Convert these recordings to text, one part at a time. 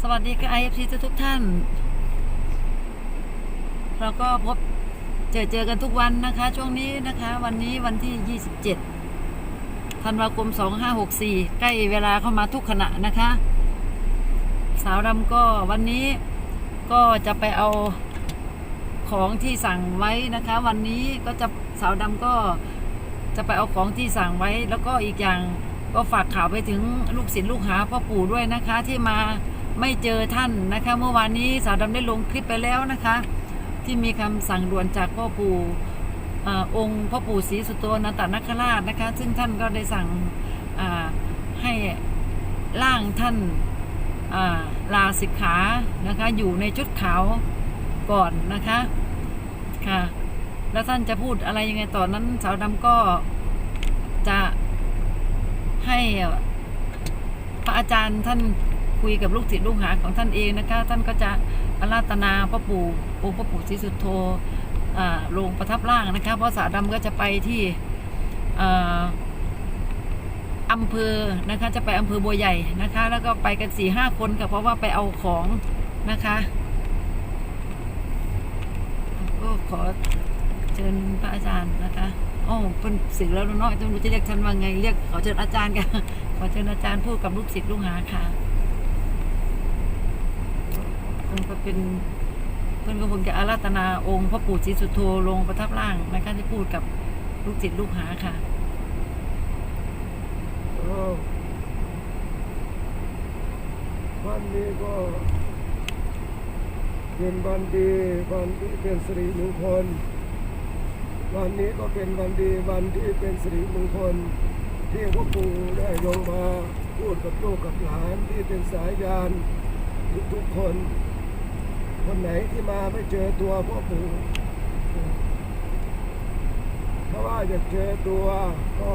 สวัสดีค่ะ IFC ทุกทุกท่าน เราก็พบเจอเจอกันทุกวันนะคะ ช่วงนี้นะคะ วันนี้วันที่ 27ธันวาคม 2564 ใกล้เวลาเข้ามาทุกขณะนะคะ สาวดำก็วันนี้ก็จะไปเอาของที่สั่งไว้นะคะ วันนี้ก็จะสาวดำก็จะไปเอาของที่สั่งไว้ แล้วก็อีกอย่างก็ฝากข่าวไปถึงลูกศิษย์ลูกหาพ่อปู่ด้วยนะคะ ที่มา ไม่เจอท่านนะคะ เมื่อวานนี้สาวดำได้ลงคลิปไปแล้วนะคะ ที่มีคำสั่งด่วนจากพ่อปู่อองค์พ่อปู่ศรีสุโธนันตนคราชนะคะ ซึ่งท่านก็ได้สั่งให้ร่างท่านาลาสิกขานะคะ อยู่ในชุดขาวก่อนนะคะค่ะ แล้วท่านจะพูดอะไรยังไงตอนนั้นสาวดำก็จะให้พระอาจารย์ท่าน คุยกับลูกศิษย์ลูกหาของท่านเองนะคะท่านก็จะอาราธนาพ่อปู่องค์พ่อปู่ศรีสุโธอ่าลงประทับร่างนะคะเพราะสาวดำก็จะไปที่อ่าอำเภอนะคะจะไปอำเภอบัวใหญ่นะคะ แล้วก็ไปกันสี่ห้าคนค่ะเพราะว่าไปเอาของนะคะก็ขอเชิญพระอาจารย์นะคะโอ้เป็นสื่อแล้วนาะต้องรู้จะเรียกท่านว่าไงเรียกขอเชิญอาจารย์กันขอเชิญอาจารย์พูดกับลูกศิษย์ลูกหาค่ะ คงจะเป็นเพื่อนก็คงจะอาราธนาองค์พระปู่ศรีสุโธลงประทับร่างนะคะที่พูดกับลูกศิษย์ลูกหาค่ะววันนี้ก็เป็นวันดีวันที่เป็นสิริมงคล วันนี้ก็เป็นวันดีวันที่เป็นสิริมงคล ที่พ่อปู่ได้ลงมาพูดกับลูกกับหลานที่เป็นสายยานทุกๆคน คนไหนที่มาไม่เจอตัวพ่อปู่ถ้าว่าอยากเจอตัวก็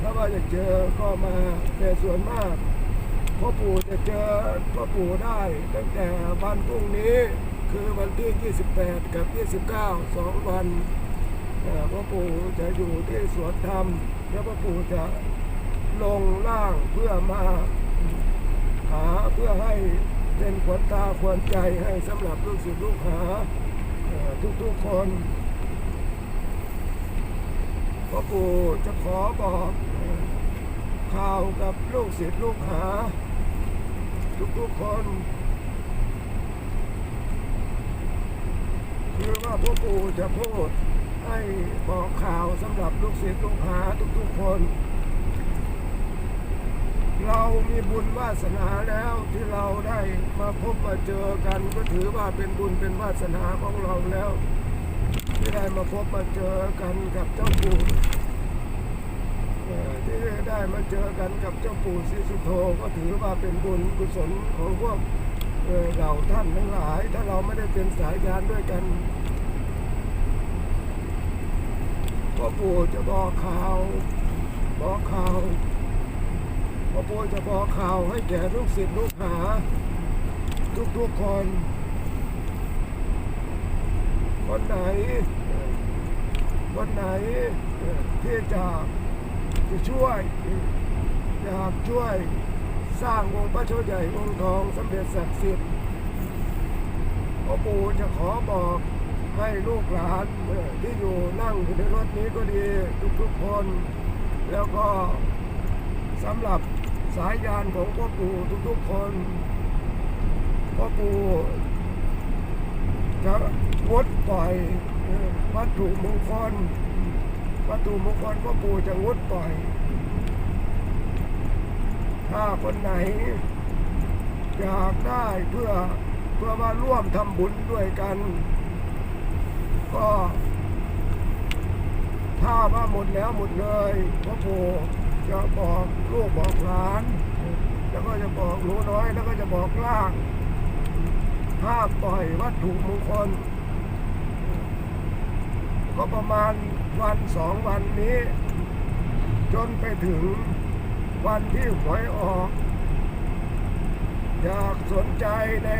ถ้าว่าอยากเจอก็มาแต่ส่วนมากพ่อปู่จะเจอพ่อปู่ได้ตั้งแต่วันพรุ่งนี้คือวันที่ 28 กับ 29 สองวันพ่อปู่จะอยู่ที่สวนธรรม แล้วพ่อปู่จะลงล่างเพื่อมาหาเพื่อให้ เป็นขวัญตาควรใจให้สำหรับลูกศิษย์ลูกหาทุกๆคนพ่อปู่จะขอบอกข่าวกับลูกศิษย์ลูกหา ทุกๆคนคือว่าพ่อปู่จะพูดให้บอกข่าวสำหรับลูกศิษย์ลูกหาทุกๆคน เรามีบุญวาสนาแล้วที่เราได้มาพบมาเจอกัน ก็ถือว่าเป็นบุญเป็นวาสนาของเราแล้ว ที่ได้มาพบมาเจอกันกับเจ้าปู่ที่ได้มาเจอกันกับเจ้าปู่ศรีสุโธก็ถือว่าเป็นบุญกุศลของพวกเราท่านทั้งหลาย ถ้าเราไม่ได้เป็นสายยานด้วยกันพ่อปู่จะบอกข่าวบอกข่าว พ่อปู่จะบอกข่าวให้แก่ลูกศิษย์ลูกหา ทุกๆคนคนไหนเอ่อคนไหนที่จะจะช่วยอยากช่วยสร้างองค์พระโชใหญ่องค์ทองสำเร็จศักดิ์สิทธิ์พ่อปู่จะขอบอกให้ลูกหลานที่อยู่นั่งอยู่ในรถนี้ก็ดีทุกๆคน แล้วก็สำหรับ สายยานของพ่อปู่ทุกๆคนพ่อปู่จะงดปล่อยวัตถุมงคลวัตถุมงคลพ่อปู่จะงดปล่อย ถ้าคนไหน อยากได้เพื่อเพื่อมาร่วมทำบุญด้วยกัน ก็ถ้าว่าหมดแล้วหมดเลยพ่อปู่ จะบอกลูกบอกหลาน แล้วก็จะบอกหนูน้อย แล้วก็จะบอกล่างห้ามปล่อยวัตถุมงคล ก็ประมาณวันสองวันนี้ จนไปถึงวันที่หวยออก อยากสนใจใน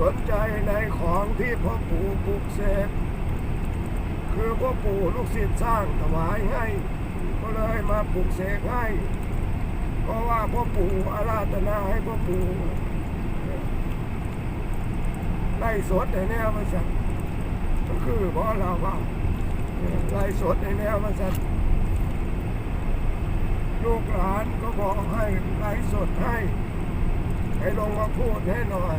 สนใจในของที่พ่อปู่ปลูกเสกคือพ่อปู่ลูกศิษย์สร้างถวายให้ ก็เลยมาปลูกเสกให้เพราะว่าพ่อปู่อาราธนาให้พ่อปู่ไล่สดในแนวมันสัตว์คือเพราะเราว่าไล่สดในแนวมันสัตว์ลูกหลานก็บอกให้ไล่สดให้ ให้ลงมาพูดให้หน่อย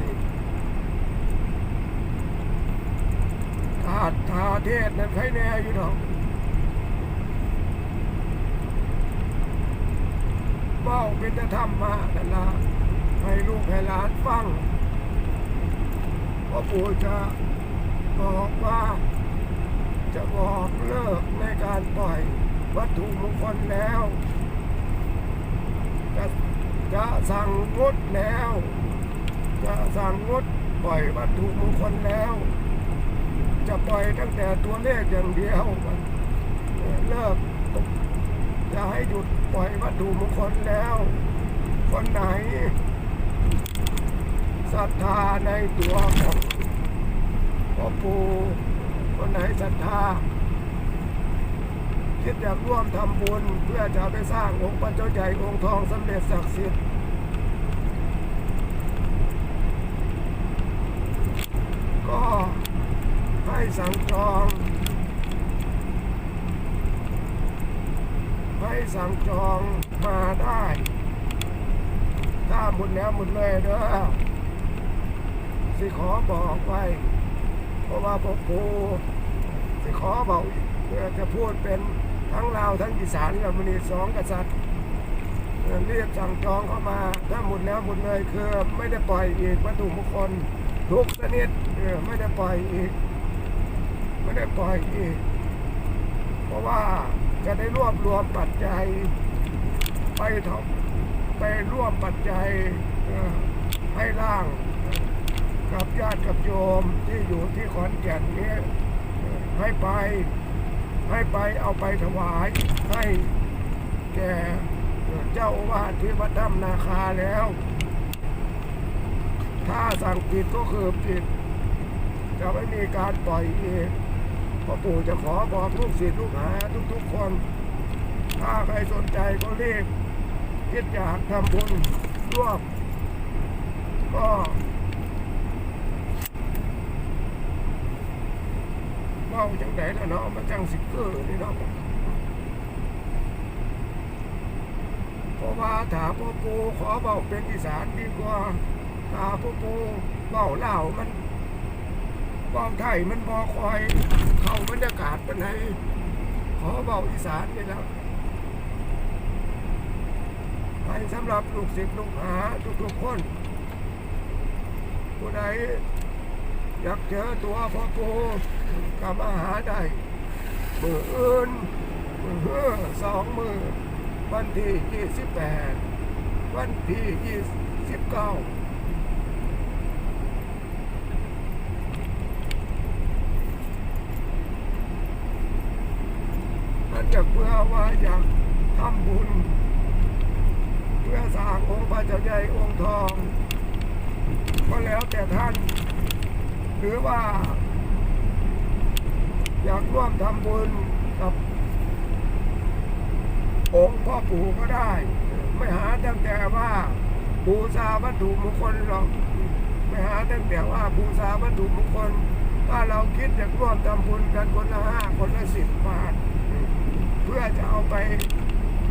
ถาดทาเทศนั้นใครแน่อยู่ดอก เบ้าเป็นจะทำมาแต่ละให้ลูกให้หลานฟังพ่อปู่จะบอกว่าจะบอกเลิกในการปล่อยวัตถุมงคลแล้วจะจะสั่งงดแล้ว จะสั่งงดปล่อยวัตถุมงคลแล้ว จะปล่อยตั้งแต่ตัวเลขอย่างเดียวเลิก จะให้หยุดปล่อยวัตถุมงคลแล้ว คนไหนศรัทธาในตัวของพ่อปู่คนไหนศรัทธาคิดอยากร่วมทำบุญเพื่อจะไปสร้างองค์พระเจ้าใหญ่องค์ทองสำเร็จศักดิ์สิทธิ์ก็ให้สั่งจอง ให้สั่งจองมาได้ถ้าหมดแล้วหมดเลยเด้อสิขอบอกไว้ เพราะว่าพ่อปูสิขอบอกเพื่อจะพูดเป็นทั้งลาวทั้งอีสานกับมนีสองกษัตริย์เรียกสั่งจองเข้ามาถ้าหมดแล้วหมดเลยคือไม่ได้ปล่อยอีกวัตถุมงคลทุกชนิดเออไม่ได้ปล่อยอีก ไม่ได้ปล่อยอีก เพราะว่า จะได้รวบรวมปัจจัย ไปทำไปร่วมปัจจัยให้ร่าง กับญาติกับโยมที่อยู่ที่ขอนแก่นนี้ให้ไปให้ไปเอาไปถวายให้แก่เจ้าอาวาสที่วัดถ้ำนาคาแล้ว ถ้าสั่งผิดก็คือผิด จะไม่มีการปล่อยอีก พ่อปู่จะขอบอกลูกศิษย์ลูกหาทุกๆคน ถ้าใครสนใจก็รีบคิดอยากทำบุญร่วมก็เมาจังไดล่ะเนาะมาจังสิเกอร์นี่เนาะเพราะว่าถามพ่อปู่ขอเบาเป็นอีสานดีกว่าถ้าพ่อปู่เบาเล่าวมัน เบาไทยมันบอคอย เข้าบรรยากาศเป็นไงขอเบาอีสานนี่แล้วไปสำหรับลูกศิษย์ลูกหาทุกๆคน ผู้ใดอยากเจอตัวพ่อปู่ก็มาหาได้มืออื่นมือเฮือสองมือวันที่ยี่สิบแปดวันที่ยี่สิบเก้า มันจะเพื่อว่าอยากทำบุญ เพื่อสร้างองค์พระเจ้าใหญ่องค์ทอง ก็แล้วแต่ท่าน หรือว่า อยากร่วมทำบุญกับ องค์พ่อปู่ก็ได้ ไม่หาตั้งแต่ว่าบูชาวัตถุมงคลหรอกไม่หาตั้งแต่ว่าบูชาวัตถุมงคลถ้าเราคิดอยากร่วมทำบุญกันคนละห้าคนละสิบบาท พื่อจะเอาไป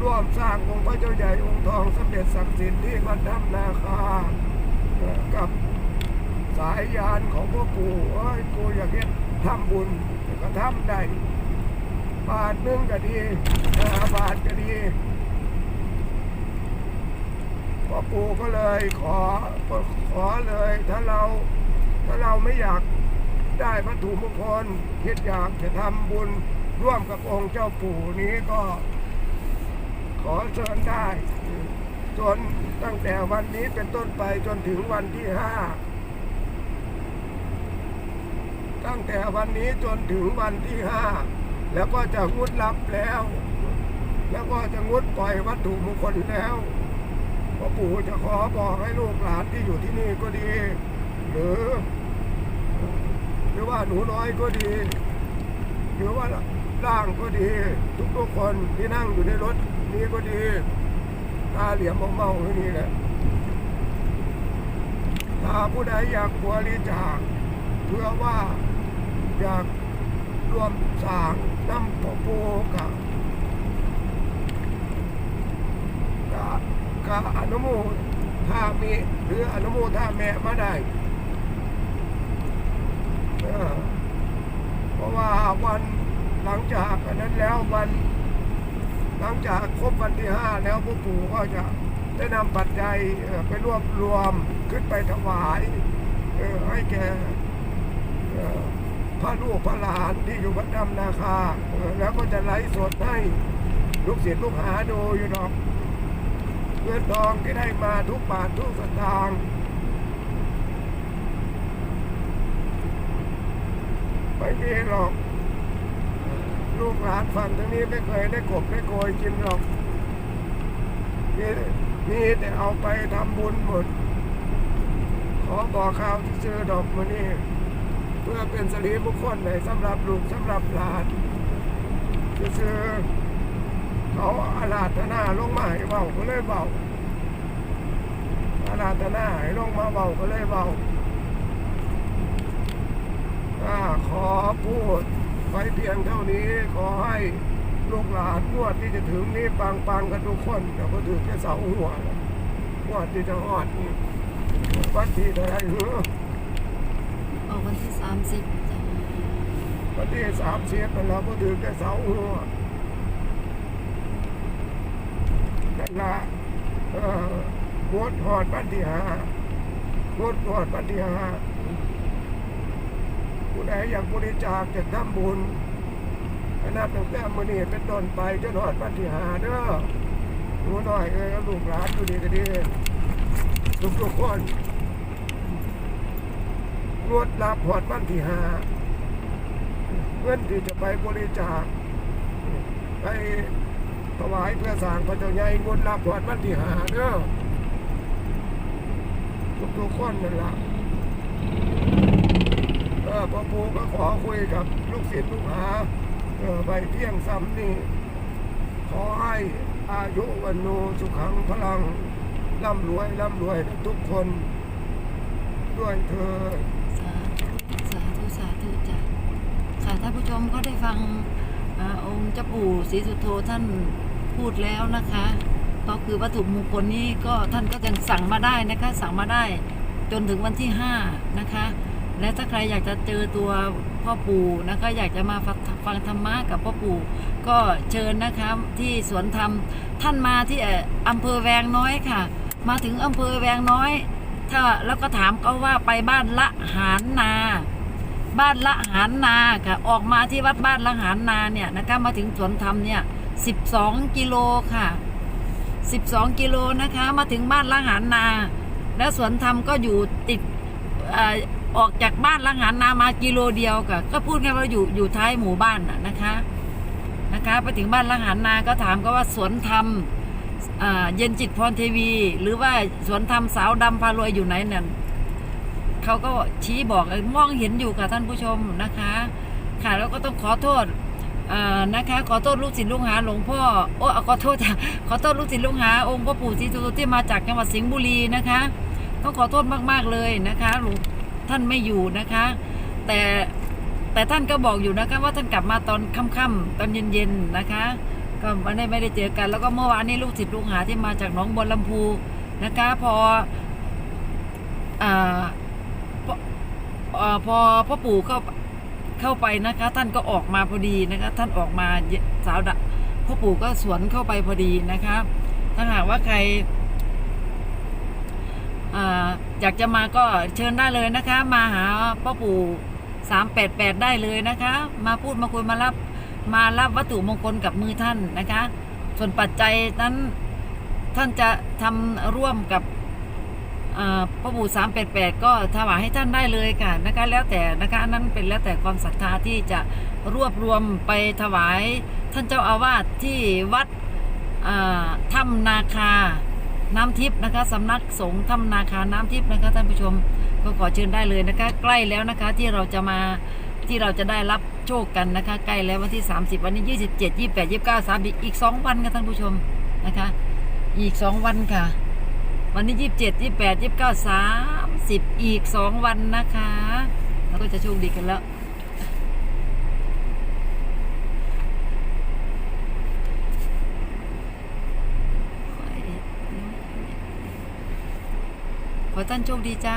ร่วมสร้างองค์พระเจ้าใหญ่องค์ทองสมเด็จศักดิ์สิทธิ์ที่วัดถ้ำนาคากับสายยานของพ่อปู่เอ้ยกูอยากเห็นทำบุญก็ทำได้บาทหนึงก็ดีห้าบาทก็ดีพ่อปู่ก็เลยขอขอเลยถ้าเราถ้าเราไม่อยากได้วัตถุมงคลคิดอยากจะทำบุญ ร่วมกับองค์เจ้าปู่นี้ก็ขอเชิญได้จนตั้งแต่วันนี้เป็นต้นไปจนถึงวันที่ห้าตั้งแต่วันนี้จนถึงวันที่ห้าแล้วก็จะงดรับแล้ว แล้วก็จะงดปล่อยวัตถุมงคลแล้วพ่อปู่จะขอบอกให้ลูกหลานที่อยู่ที่นี่ก็ดี หรือ หรือว่าหนูน้อยก็ดี หรือว่า ร่างก็ดี ทุกๆคนที่นั่งอยู่ในรถนี้ก็ดี ตาเหลี่ยมเมาๆที่นี่แหละถ้าผู้ใดอยากบริจาคเพื่อว่าอยากรวมสางน้ำพ่อปู่กับกับกับอนุโมทามีหรืออนุโมทาแม่มาได้เพราะว่าวัน หลังจากนั้นแล้ววันหลังจากครบวันที่ห้าแล้วพ่อปู่ก็จะได้นำปัจจัยไปรวบรวมขึ้นไปถวายให้แก่พระลูกพระหลานที่อยู่วัดดำนาคา แล้วก็จะไลฟ์สดให้ลูกศิษย์ลูกหาดูอยู่ดอกเงินทองที่ได้มาทุกบาททุกสตางค์ไม่มีหรอก ลูกหลานฝั่งทางนี้ไม่เคยได้กบได้โกยกินหรอกมีมีแต่เอาไปทำบุญหมด ขอบอกข่าวที่เจอดอกมานี่เพื่อเป็นสิริมงคลในสำหรับลูกสำหรับหลานที่เจอเขาอาราธนาลงมาให้เบาก็เลยเบาอาราธนาให้ลงมาเบาก็เลยเบาอ่าขอพูด ไว้เพียงเท่านี้ขอให้ลูกหลานงวดที่จะถึงนี้ปังปังกันทุกคนแต่พอถึงแค่เสาหัววงวดที่จะหอดวัดที่เท่าไหรเหรอออกวันที่สามสิบวันที่สามสิบแล้วพอถึงแค่เสาหัวนั่นละเอ่องวดหอดวันที่ห้างวดหอดวันที่ห้า ผู้ใดอยากบริจาคจะทำบุญนาดตั้งแต่มื้อนี้เป็นต้นไปจนหอดวันที่หาเด้อหนูน้อยเอ้ยลูกหลานอยู่ดีก็ดีทุกทุกๆคนงวดรับหอดวันที่หาเงินที่จะไปบริจาคไปถวายเพื่อสร้างพระเจ้าใหญ่งวดรับหอดวันที่หาเด้อทุกทุกๆคนนั่นละ เออพ่อปู่ก็ขอคุยกับลูกศิษย์ลูกหาเออใบเพียงซ้ำนี่ขอให้อายุวันโนสุขังพลังร่ำรวยร่ำรวยทุกคน ด้วยเธอสาธุสาธุสาธุจ้ะค่ะท่านผู้ชมก็ได้ฟังอองค์เจ้าปู่ศรีสุโธท่านพูดแล้วนะคะ ก็คือวัตถุมงคลนี้ก็ท่านก็ยังสั่งมาได้นะคะ สั่งมาได้จนถึงวันที่ห้านะคะ และถ้าใครอยากจะเจอตัวพ่อปู่นะคะอยากจะมาฟังฟงธรรมะกับพ่อปู่ ก็เชิญนะคะที่สวนธรรมท่านมาที่อำเภอแวงน้อยค่ะ มาถึงอำเภอแวงน้อย ถ้าแล้วก็ถามเขาว่าไปบ้านละหารนา บ้านละหารนาค่ะออกมาที่วัดบ้านละหารนาเนี่ยนะคะมาถึงสวนธรรมเนี่ย12 กิโลค่ะ 12 กิโลนะคะมาถึงบ้านละหารนา แล้วสวนธรรมก็อยู่ติดเออกจากบ้านละหารนามากิโลเดียวค่ะก็พูดง่ายว่าอยู่อยู่ท้ายหมู่บ้านน่ะนะคะนะคะไปถึงบ้านละหารนาก็ถามก็ว่าสวนธรรมเย็นจิตพรเทวี หรือว่าสวนธรรมสาวดำพารวยอยู่ไหนเนี่ยเขาก็ชี้บอกมองเห็นอยู่ค่ะท่านผู้ชมนะคะ ค่ะแล้วก็ต้องขอโทษนะคะ ขอโทษลูกศิษย์ลูกหาหลวงพ่อโอ้ขอโทษจ้ะขอโทษลูกศิษย์ลูกหาองค์พ่อปู่ศรีสุโธที่มาจากจังหวัดสิงห์บุรีนะคะ ต้องขอโทษมากๆเลยนะคะหลวง ท่านไม่อยู่นะคะ แต่แต่ท่านก็บอกอยู่นะคะ ว่าท่านกลับมาตอนค่ำๆตอนเย็นๆนะคะ ก็ไม่ได้ไม่ได้เจอกัน แล้วก็เมื่อวานนี้ลูกศิษย์ลูกหาที่มาจากหนองบัวลำพูนะคะ พออ่าพอพอพ่อปู่เข้าเข้าไปนะคะ ท่านก็ออกมาพอดีนะคะ ท่านออกมาสาวดะพ่อปู่ก็สวนเข้าไปพอดีนะคะ ถ้าหากว่าใคร อยากจะมาก็เชิญได้เลยนะคะ มาหาพ่อปู่สามแปดแปดได้เลยนะคะ มาพูดมาคุยมารับมารับวัตถุมงคลกับมือท่านนะคะ ส่วนปัจจัยนั้นท่านจะทำร่วมกับอ่าพระปู่สามแปดแปดก็ถวายให้ท่านได้เลยค่ะนะคะ แล้วแต่นะคะนั้นเป็นแล้วแต่ความศรัทธาที่จะรวบรวมไปถวายท่านเจ้าอาวาสที่วัดถ้ำนาคา น้ำทิพย์นะคะสำนักสงฆ์ถ้ำนาคาน้ำทิพย์นะคะท่านผู้ชมก็ขอเชิญได้เลยนะคะ ใกล้แล้วนะคะที่เราจะมาที่เราจะได้รับโชคกันนะคะ ใกล้แล้ววันที่ 30 วันนี้ 27 28 29 30อีก 2 วันค่ะท่านผู้ชมนะคะ อีก 2 วันค่ะ วันนี้ 27 28 29 30 อีก 2 วันนะคะเราก็จะโชคดีกันแล้ว ขอให้ขอให้ท่านโชคดีจ้า